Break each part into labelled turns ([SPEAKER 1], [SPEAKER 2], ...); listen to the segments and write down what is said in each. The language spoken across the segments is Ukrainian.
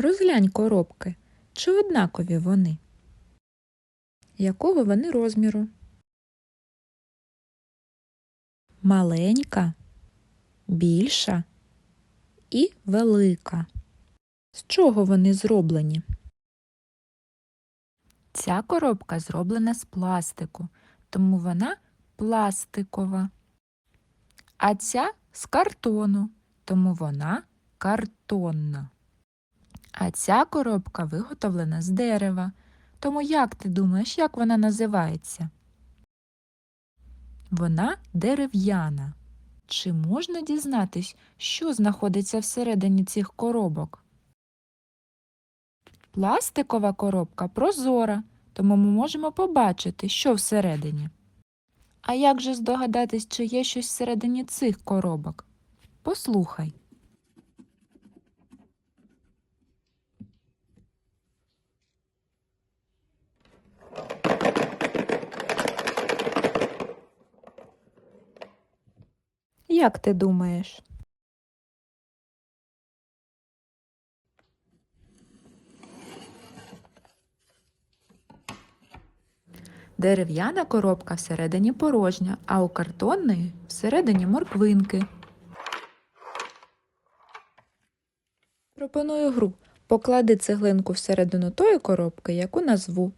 [SPEAKER 1] Розглянь коробки. Чи однакові вони? Якого вони розміру? Маленька, більша і велика. З чого вони зроблені? Ця коробка зроблена з пластику, тому вона пластикова. А ця з картону, тому вона картонна. А ця коробка виготовлена з дерева. Тому як ти думаєш, як вона називається? Вона дерев'яна. Чи можна дізнатись, що знаходиться всередині цих коробок? Пластикова коробка прозора, тому ми можемо побачити, що всередині. А як же здогадатись, чи є щось всередині цих коробок? Послухай. Як ти думаєш? Дерев'яна коробка всередині порожня, а у картонної всередині морквинки. Пропоную гру. Поклади цеглинку всередину тої коробки, яку назву.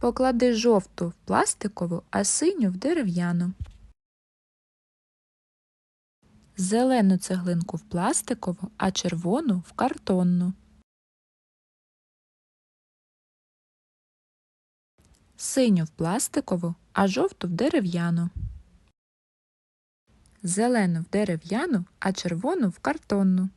[SPEAKER 1] Поклади жовту в пластикову, а синю в дерев'яну. Зелену цеглинку в пластикову, а червону в картонну. Синю в пластикову, а жовту в дерев'яну. Зелену в дерев'яну, а червону в картонну.